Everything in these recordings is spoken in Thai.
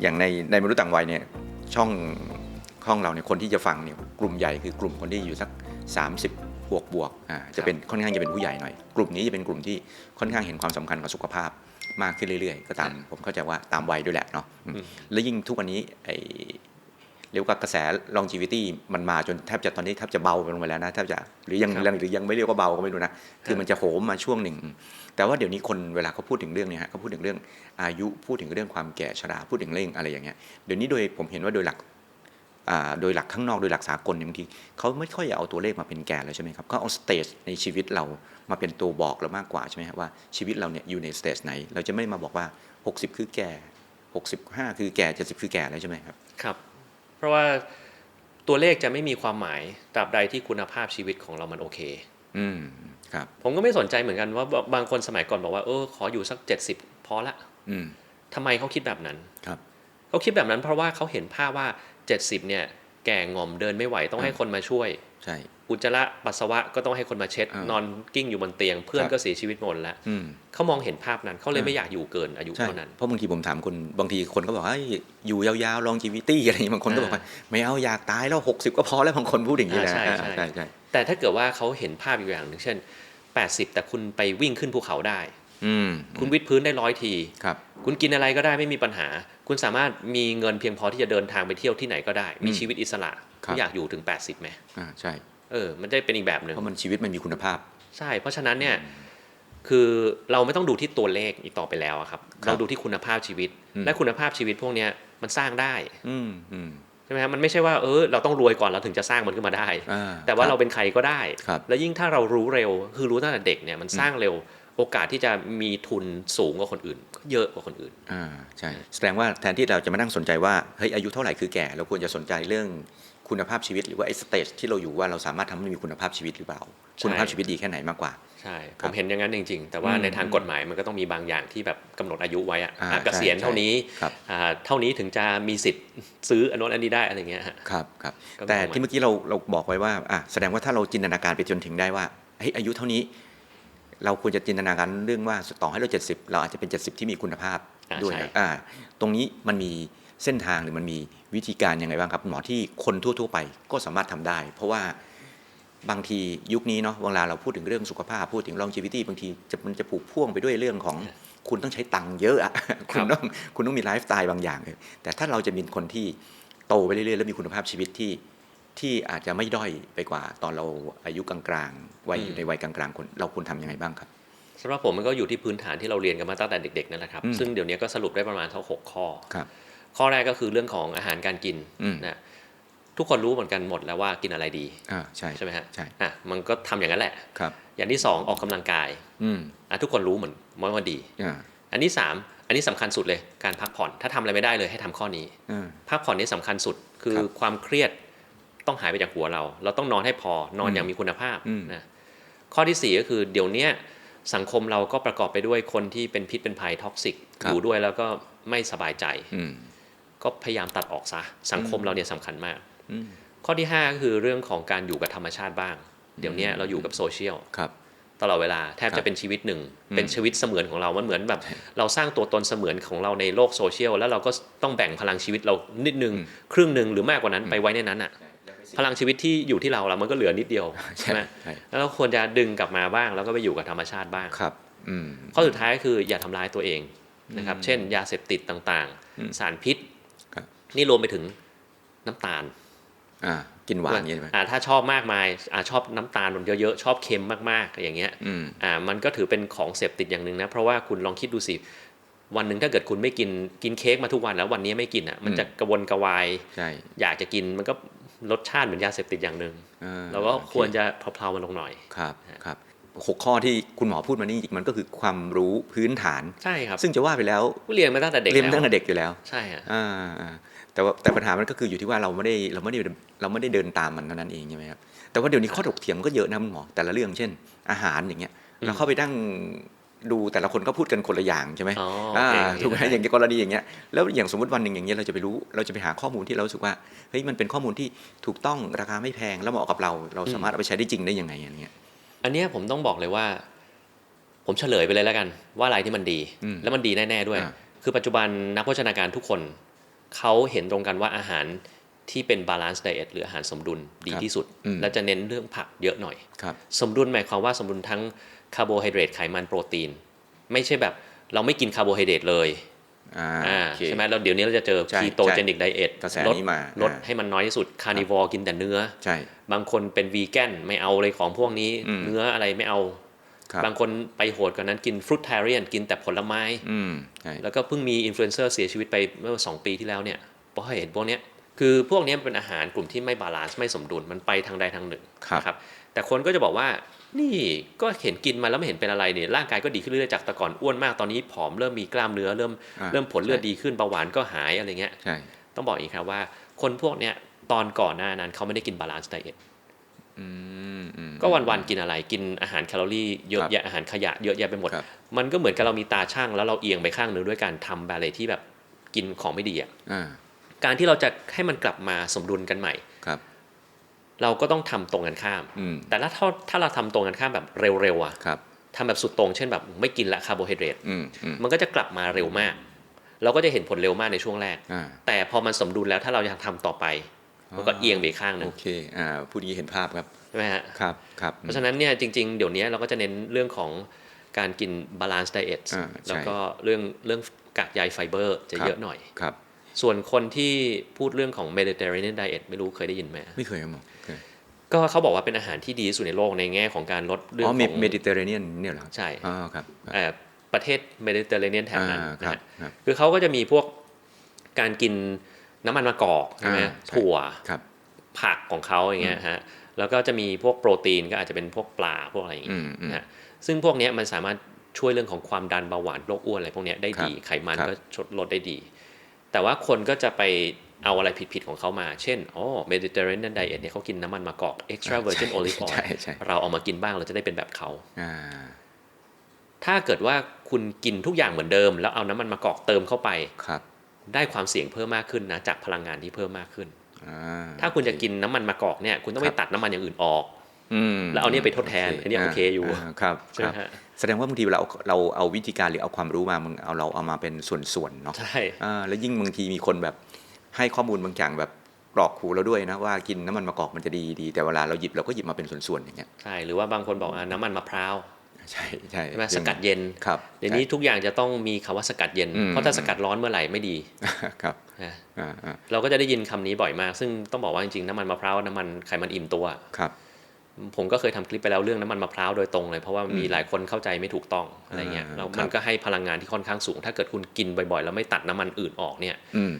อย่างในในมนุษย์ต่างวัยเนี่ยช่องห้องเราเนี่ยคนที่จะฟังเนี่ยกลุ่มใหญ่คือกลุ่มคนที่อยู่สัก 30บวกบวกอ่าจะเป็นค่อนข้างจะเป็นผู้ใหญ่หน่อย กลุ่มนี้จะเป็นกลุ่มที่ค่อนข้างเห็นความสำคัญกับสุขภาพมากขึ้นเรื่อย ๆ ก็ตามผมเข้าใจว่าตามวัยด้วยแหละเนาะอืมอืมแล้วยิ่งทุกวันนี้ไอ เรียกว่ากระแส longevity มันมาจนแทบจะตอนนี้แทบจะเบาลงไปแล้วนะแทบจะหรือยังครับหรือยังไม่เรียกว่าเบาก็ไม่รู้นะคือมันจะโหมมาช่วงหนึ่ง แต่ว่าเดี๋ยวนี้คนเวลาเขาพูดถึงเรื่องเนี้ฮะเขาพูดถึงเรื่องอายุพูดถึงเรื่องความแก่ชราพูดถึงเรื่องอะไรอย่างเงี้ยเดี๋ยวนี้โดยผมเห็นว่าโดยหลักอ่าโดยหลักข้างนอกโดยหลักสากลเนี่ยบางทีเขาไม่ค่อยเอาตัวเลขมาเป็นแก่แล้วใช่ไหมครับเขาเอาสเตจในชีวิตเรามาเป็นตัวบอกเรามากกว่าใช่ไหมครับว่าชีวิตเราเนี่ยอยู่ในสเตจไหน เราจะไม่มาบอกว่า 60 คือแก่ 65 คือแก่ 70 คือแก่แล้วใช่ไหมครับครับ เพราะว่าตัวเลขจะไม่มีความหมายตราบใดที่คุณภาพชีวิตของเรามันโอเคอืมครับผมก็ไม่สนใจเหมือนกันว่าบางคนสมัยก่อนบอกว่าเออขออยู่สัก 70 พอละอืมทำไมเขาคิดแบบนั้นครับเขาคิดแบบนั้นเพราะว่าเขาเห็นภาพว่า 70 เนี่ย แก่งอมเดินไม่ไหวต้องให้คนมาช่วย ใช่ อุจจาระปัสสาวะก็ต้องให้คนมาเช็ดอ่านนอนกิ้งอยู่บนเตียง เพื่อนครับก็เสียชีวิตหมดแล้วอืมเขามองเห็นภาพนั้นเขาเลยอ่าไม่อยากอยู่เกินอายุใช่เท่านั้นเพราะบางทีผมถามคนบางทีคนก็บอกว่าเฮ้ยอยู่ยาวๆ longevity อะไรอย่างนี้บางคนก็บอกว่าไม่เอาอยากตายแล้ว60ก็พอแล้วบางคนพูดอย่างนี้แหละอ่าใช่ใช่ใช่ใช่แต่ถ้าเกิดว่าเขาเห็นภาพอีกอย่างหนึ่งเช่น80แต่คุณไปวิ่งขึ้นภูเขาได้อืมคุณวิดพื้นได้ร้อยทีครับ คุณกินอะไรก็ได้ไม่มีปัญหา คุณสามารถมีเงินเพียงพอที่จะเดินทางไปเที่ยวที่ไหนก็ได้ มีอืมชีวิตอิสระครับคุณอยากอยู่ถึง 80ไหมอ่าใช่ เออ มันได้เป็นอีกแบบหนึ่งเพราะมันชีวิตมันมีคุณภาพ ใช่ เพราะฉะนั้นเนี่ยคือเราไม่ต้องดูที่ตัวเลขอีกต่อไปแล้วอะครับครับเราดูที่คุณภาพชีวิตอืมและคุณภาพชีวิตพวกเนี้ยมันสร้างได้อืมอืมใช่ไหมครับมันไม่ใช่ว่าเออเราต้องรวยก่อนเราถึงจะสร้างมันขึ้นมาได้อ่แต่ว่าคเราบเป็นใครก็ได้ครับแล้วยิ่งถ้าเรารู้เร็ว คือรู้ตั้งแต่เด็กเนี่ยมันสร้างเร็วโอกาสที่จะมีทุนสูงกว่าคนอื่นก็เยอะกว่าคนอื่นอ่าใช่แสดงว่าแทนที่เราจะมานั่งสนใจว่าเฮ้ยอายุเท่าไหร่คือแก่เราควรจะสนใจเรื่อง คุณภาพชีวิตหรือว่าไอ้สเตจที่เราอยู่ว่าเราสามารถทำให้มีคุณภาพชีวิตหรือเปล่าใช่คุณภาพชีวิตดีแค่ไหนมากกว่าใช่คผรับมเห็นอย่างนั้นจริง ๆ แต่ว่าอืมในทางกฎหมายมันก็ต้องมีบางอย่างที่แบบกำหนดอายุไว้อะอ่าอะเกษียณใช่เท่านี้ครับอ่าเท่านี้ถึงจะมีสิทธิ์ซื้ออนนนอันนี้ได้อะไรเงี้ยฮะครับครับก็แต่ประมาณที่เมื่อกี้เราเราบอกไว้ว่าอะแสดงว่าถ้าเราจินตนาการไปจนถึงได้ว่าเฮ้ยอายุเท่านี้ เราควรจะจินตนาการเรื่องว่าต่อให้เรา 70 เราอาจจะเป็น 70 ที่มีคุณภาพอ่าด้วยใช่นะอ่าตรงนี้มันมี เส้นทางหรือมันมีวิธีการยังไงบ้างครับหมอที่คนทั่ว ๆ ไปก็สามารถทำได้ เพราะว่าบางทียุคนี้เนาะเวลาเราพูดถึงเรื่องสุขภาพพูดถึง longevity บางทีจะมันจะผูกพ่วงไปด้วยเรื่องของคุณต้องใช้ตังค์เยอะอะคุณต้องคุณต้องมีไลฟ์สไตล์บางอย่างเลยแต่ถ้าเราจะเป็นคนที่โตไปเรื่อยๆแล้วมีคุณภาพชีวิตที่ที่อาจจะไม่ด้อยไปกว่าตอนเราอายุกลางๆวัยอยู่ในวัยกลางๆคนเราควรทำยังไงบ้างครับสำหรับผมมันก็อยู่ที่พื้นฐานที่เราเรียนกันมาตั้งแต่เด็กๆนั่นแหละครับอืมซึ่งเดี๋ยวนี้ก็สรุปได้ประมาณเท่าหกข้อครับ ข้อแรกก็คือเรื่องของอาหารการกินอืมนะทุกคนรู้เหมือนกันหมดแล้วว่ากินอะไรดีอ่าใช่ใช่ไหมฮะใช่อะมันก็ทำอย่างนั้นแหละครับ อย่างที่สองออกกำลังกายอืมอะทุกคนรู้เหมือนว่ามันดีอ่าอันที่สามอันนี้สำคัญสุดเลยการพักผ่อนถ้าทำอะไรไม่ได้เลยให้ทำข้อนี้อ่าพักผ่อนนี่สำคัญสุดคือครับความเครียดต้องหายไปจากหัวเรา เราต้องนอนให้พอนอนอืมอย่างมีคุณภาพอืมนะข้อที่สี่ก็คือเดี๋ยวเนี้ยสังคมเราก็ประกอบไปด้วยคนที่เป็นพิษเป็นภัยท็อกซิกอยู่ด้วยแล้วก็ไม่สบายใจอืม ก็พยายามตัดออกซะสังคมอืมเราเนี่ยสำคัญมากอืมข้อที่5ก็คือเรื่องของการอยู่กับธรรมชาติบ้าง เดี๋ยวเนี้ยอืมเราอยู่กับโซเชียลครับตลอดเวลาแทบครัจะบเป็นชีวิตหนึ่งอืมเป็นชีวิตเสมือนของเรามันเหมือนแบบใช่เราสร้างตัวตนเสมือนของเราในโลกโซเชียลแล้วเราก็ต้องแบ่งพลังชีวิตเรานิดนึงอืมครึ่งหนึ่งหรือมากกว่านั้นอืมไปไว้ในนั้นอะพลังชีวิตที่อยู่ที่เราแล้วมันก็เหลือนิดเดียวใช่ใช่ไหมใช่แล้วเราควรจะดึงกลับมาบ้าง แล้วก็ไปอยู่กับธรรมชาติบ้างครับอืมข้อสุดท้ายก็คืออย่าทำร้ายตัวเองนะครับอืมเช่น ยาเสพติดต่างอืมๆสารพิษครับ นี่รวมไปถึงน้ำตาลอ่ากินหวานอย่างนี้ใช่ไหมอ่าถ้าชอบมากมายอ่าชอบน้ำตาลเยอะๆชอบเค็มมากๆอย่างเงี้ยอืมอ่ามันก็ถือเป็นของเสพติดอย่างหนึ่งนะเพราะว่าคุณลองคิดดูสิวันหนึ่งถ้าเกิดคุณไม่กินกินเค้กมาทุกวันแล้ววันนี้ไม่กินอะมันจะกระวนกระวายใช่อยากจะกินมันก็รสชาติเหมือนยาเสพติดอย่างหนึ่งอ่าเราก็โอเควรจะเพลาๆมันลงหน่อยครับครับหกข้อที่คุณหมอพูดมานี่จริงๆมันก็คือความรู้พื้นฐานใช่ครับซึ่งจะว่าไปแล้วผู้เรียนมาตั้งแต่เด็กเรียนแล้วตั้งแต่เด็กอยู่แล้ว ใช่ฮะอ่าอ่า แต่ว่าแต่ปัญหามันก็คืออยู่ที่ว่าเราไม่ได้เราไม่ได้เราไม่ได้เดินตามมันเท่านั้นเองใช่ไหมครับแต่ว่าเดี๋ยวนี้ข้อถกเถียงก็เยอะนะคุณหมอแต่ละเรื่องเช่น อาหารอย่างเงี้ยเราเข้าไปนั่งดูแต่ละคนก็พูดกันคนละอย่างใช่ไหมอ๋ออ่าโอเคถูกไหมอย่างกรณีอย่างเงี้ยแล้วอย่างสมมติวันหนึ่งอย่างเงี้ยเราจะไปรู้เราจะไปหาข้อมูลที่เรารู้สึกว่าเฮ้ยมันเป็นข้อมูลที่ถูกต้องราคาไม่แพงแล้วเหมาะกับเราเราสามารถเอาไปใช้ได้จริงได้ยังไงอย่างเงี้ย อันเนี้ยผมต้องบอกเลยว่า ผมเฉลยไปเลยแล้วกัน ว่าอะไรที่มันดีอืมแล้วมันดีแน่ๆด้วยอ่าคือปัจจุบันนักโภชนาการทุกคน เขาเห็นตรงกันว่าอาหารที่เป็น balance diet หรืออาหารสมดุลดีครับที่สุดอืมและจะเน้นเรื่องผักเยอะหน่อยครับสมดุลหมายความว่าสมดุลทั้งคาร์โบไฮเดรตไขมันโปรตีน ไม่ใช่แบบเราไม่กินคาร์โบไฮเดรตเลยอ่าอ่าโอเคใช่ไหมแล้วเดี๋ยวนี้เราจะเจอใช่คีโตเจนิกไดเอทกระแสลดนี้มาลดอ่าให้มันน้อยที่สุดคาร์นิวอร์กินแต่เนื้อใช่บางคนเป็นวีแกนไม่เอาเลยของพวกนี้อืมเนื้ออะไรไม่เอาครั บบางคนไปโหดกว่านั้นกินฟรุตเทเรียนกินแต่ผลไม้อืมใช่แล้วก็เพิ่งมีอินฟลูเอนเซอร์เสียชีวิตไปเมื่อ2ปีที่แล้วเนี่ยเพราะเห็นพวกเนี้ยคือพวกเนี้ยเป็นอาหารกลุ่มที่ไม่บาลานซ์ไม่สมดุลมันไปทางใดทางหนึ่งครับนะครับแต่คนก็จะบอกว่านี่ก็เห็นกินมาแล้วไม่เห็นเป็นอะไรเนี่ยร่างกายก็ดีขึ้นเรื่อยๆจากแต่ก่อนอ้วนมากตอนนี้ผอมเริ่มมีกล้ามเนื้อเริ่มอ่าเริ่มผลเลือดใช่ดีขึ้นเบาหวานก็หายอะไรเงี้ยใช่ต้องบอกอย่างนี้ครับว่าคนพวกเนี้ยตอนก่อนหน้านั้นเขาไม่ได้กินบาลานซ์ไดเอทอืมอืม ก็วันๆกินอะไรกินอาหารแคลอรี่เยอะครับแยะอาหารขยะเยอะแยะไปหมดครับมันก็เหมือนกับเรามีตาช่างแล้วเราเอียงไปข้างหนึ่งด้วยการทำอะไรที่แบบกินของไม่ดีอะอ่าการที่เราจะให้มันกลับมาสมดุลกันใหม่ครับเราก็ต้องทำตรงกันข้ามอืมแต่ถ้าถ้าถ้าเราทำตรงกันข้ามแบบเร็วๆอะครับทำแบบสุดตรงเช่นแบบไม่กินละคาร์โบไฮเดรตอืมอืมมันก็จะกลับมาเร็วมาก เราก็จะเห็นผลเร็วมากในช่วงแรกอ่าแต่พอมันสมดุลแล้วถ้าเราอยากทำต่อไป มันก็เอียงไปอีกข้างหนึ่โองเคอ่าพูดอย่างนี้เห็นภาพครับใช่ไหมฮะครับครับเพราะฉะนั้นเนี่ยจริง ๆ เดี๋ยวนี้เราก็จะเน้นเรื่องของการกิน balance diet อ่าใช่แล้วก็เรื่องเรื่องกากใยไฟเบอร์จะครับเยอะหน่อยครับ ส่วนคนที่พูดเรื่องของ Mediterranean diet ไม่รู้เคยได้ยินไหมไม่เคยครับหมอเคยก็เขาบอกว่าเป็นอาหารที่ดีที่สุดในโลกในแง่ของการลดเรื่ออ๋งอของเมดิเตอร์เรเนียนเนี่ยเหรอใช่อ๋อครับครับเอ่อประเทศ Mediterranean แถบนั้นอ่านะครับฮะครับคือเขาก็จะมีพวกการกิน น้ำมันมะกอกใช่ไหมอ่าใช่ถั่วครับผักของเขาอย่างเงี้ยฮะแล้วก็จะมีพวกโปรตีนก็อาจจะเป็นพวกปลาพวกอะไรอย่างอืเงี้ยมอืมนะฮะซึ่งพวกเนี้ยมันสามารถช่วยเรื่องของความดันเบาหวานโรคอ้วนอะไรพวกเนี้ยได้ดีครับไขมันครับก็ชดลดได้ดี แต่ว่าคนก็จะไปเอาอะไรผิดๆของเขามา เช่นอ๋อ Mediterranean diet เนี่ยเขากินน้ำมันมะกอก extra virgin ใช่ olive oil ใช่ใช่เราเอามากินบ้างเราจะได้เป็นแบบเขาอ่าถ้าเกิดว่าคุณกินทุกอย่างเหมือนเดิม แล้วเอาน้ำมันมะกอกเติมเข้าไปครับ ได้ความเสี่ยงเพิ่มมากขึ้นนะจากพลังงานที่เพิ่มมากขึ้นอ่าถ้าคุณจะกินน้ำมันมะกอกเนี่ยคุณต้องไปครับตัดน้ำมันอย่างอื่นออกอืมแล้วเอาเนี่ยไปทดแทนอันเนี้ยโอเคอยู่าครับใช่ไหคมรับฮะแสดงว่าบางทีเราเราเอาวิธีการหรือเอาความรู้มามึงเอาเราเอามาเป็นส่วนๆเนาะใช่อ่าแล้วยิ่งบางทีมีคนแบบให้ข้อมูลบางอย่างแบบกรอกหูเราด้วยนะว่ากินน้ำมันมะกอกมันจะดีดีแต่เวลาเราหยิบเราก็หยิบมาเป็นส่วนๆอย่างเงี้ยใช่หรือว่าบางคนบอกอะน้ำมันมะพร้าว ใช่ใช่ใช่ไหมอสย่างกัดเย็นครับเดี๋ยวนี้ทุกอย่างจะต้องมีคำว่าสกัดเย็นอืมเพราะถ้าสกัดร้อนเมื่อไหร่ไม่ดีครับนะอ่าอ่าเราก็จะได้ยินคำนี้บ่อยมาก ซึ่งต้องบอกว่าจริงๆน้ำมันมะพร้าวน้ำมันไขมันอิ่มตัวครับ ผมก็เคยทำคลิปไปแล้วเรื่องน้ำมันมะพร้าวโดยตรงเลย เพราะว่ามีอืมหลายคนเข้าใจไม่ถูกต้องอะไรเงี้ยอ่าแล้วครัมับนก็ให้พลังงานที่ค่อนข้างสูง ถ้าเกิดคุณกินบ่อยๆแล้วไม่ตัดน้ำมันอื่นออกเนี่ยอืม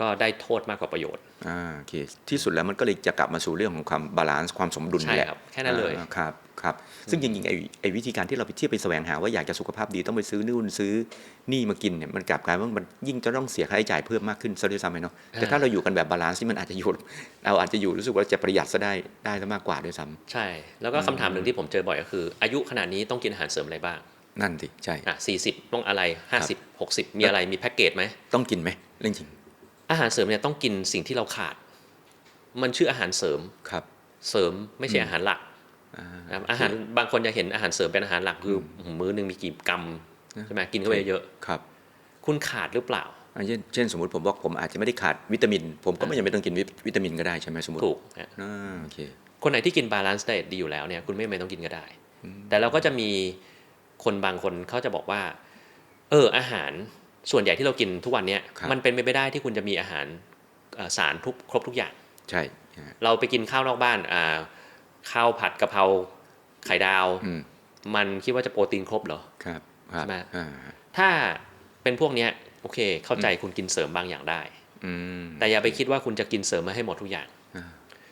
ก็ได้โทษมากกว่าประโยชน์อ่าโอเคที่สุดแล้วมันก็เลยจะกลับมาสู่เรื่องของความบาลานซ์ความสมดุลใช่แหละครับแค่นั้นเลยอ่าครับครับซึ่งจริงๆไอ้ไอ้วิธีการที่เราไปเที่ยวไปแสวงหาว่าอยากจะสุขภาพดีต้องไปซื้อนู่นซื้อนี่มากินเนี่ยมันกลับกลายว่ามันยิ่งจะต้องเสียค่าใช้จ่ายเพิ่มมากขึ้นซะด้วยซ้ำไปเนาะแต่ถ้าเราอยู่กันแบบบาลานซ์ที่มันอาจจะอยู่เราอาจจะอยู่รู้สึกว่าจะประหยัดซะได้ได้ซะมากกว่าด้วยซ้ำใช่ แล้วก็คำถามหนึ่งที่ผมเจอบ่อยก็คือ อายุขนาดนี้ต้องกินอาหารเสริมอะไรบ้างนั่นสิใช่อะสี่สิบต้องอะไรห้าสิบหกสิบมีอะไรมีแพ็กเกจไหมต้องกินไหมเรื่องจริง อาหารเสริมเนี่ยต้องกินสิ่งที่เราขาด มันชื่ออาหารเสริมครับ เสริมไม่ใช่อาหารหลักอ่านะครับอาหารบางคนจะเห็นอาหารเสริมเป็นอาหารหลักคืออมื้อหนึ่งมีกี่กรัมใช่ไหมกินเข้าไปเยอะครับ คุณขาดหรือเปล่าอ่าเช่นเช่นสมมติผมบอกผมอาจจะไม่ได้ขาดวิตามิน ผมก็ไม่จำเป็นต้องกินวิวิตามินก็ได้ใช่ไหมสมมติถูกนะอ่าโอเคคนไหนที่กินบาลานซ์ไดดีอยู่แล้วเนี่ยคุณไม่จำเป็นต้องกินก็ได้ แต่เราก็จะมีคนบางคนเขาจะบอกว่า เอออาหาร ส่วนใหญ่ที่เรากินทุกวันเนี้ยครับมันเป็นไปไม่ได้ที่คุณจะมีอาหารเอ่อสารทุกครบทุกอย่าง ใช่อ่าเราไปกินข้าวนอกบ้านอ่าข้าวผัดกะเพราไข่ดาวอืมมันคิดว่าจะโปรตีนครบเหรอครับครับใช่ไหมอ่าถ้าเป็นพวกเนี้ยโอเค เข้าใจคุณกินเสริมบางอย่างได้อืมแต่อย่าไปคิดว่าคุณจะกินเสริมมาให้หมดทุกอย่างอ่า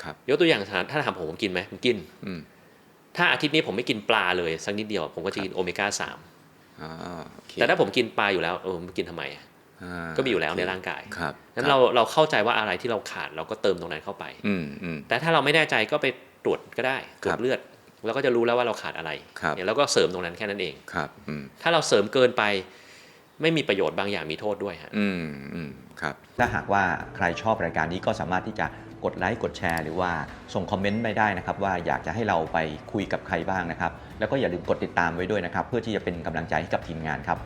ครับยกตัวอย่างถ้าถามผมผมกินไหมผมกินอืมถ้าอาทิตย์นี้ผมไม่กินปลาเลยสักนิดเดียว ผมก็จะกินโอเมก้าสามอ่าโอเค แต่ถ้าผมกินปลาอยู่แล้วเออมันกินทำไมอะอ่าก็มีอยู่แล้วโเคในร่างกายครับนั้นเราเราเข้าใจว่าอะไรที่เราขาดเราก็เติมตรงนั้นเข้าไปอืมอืมแต่ถ้าเราไม่แน่ใจก็ไปตรวจก็ได้ตรวครัจบเลือดเราก็จะรู้แล้วว่าเราขาดอะไรครับเนี่ยแล้วก็เสริมตรงนั้นแค่นั้นเองครับอืมถ้าเราเสริมเกินไป ไม่มีประโยชน์บางอย่างมีโทษด้วยฮะอืมอืมครับ ถ้าหากว่าใครชอบรายการนี้ก็สามารถที่จะกดไลค์กดแชร์หรือว่าส่งคอมเมนต์ไปได้นะครับ ว่าอยากจะให้เราไปคุยกับใครบ้างนะครับ แล้วก็อย่าลืมกดติดตามไว้ด้วยนะครับ เพื่อที่จะเป็นกำลังใจให้กับทีมงานครับ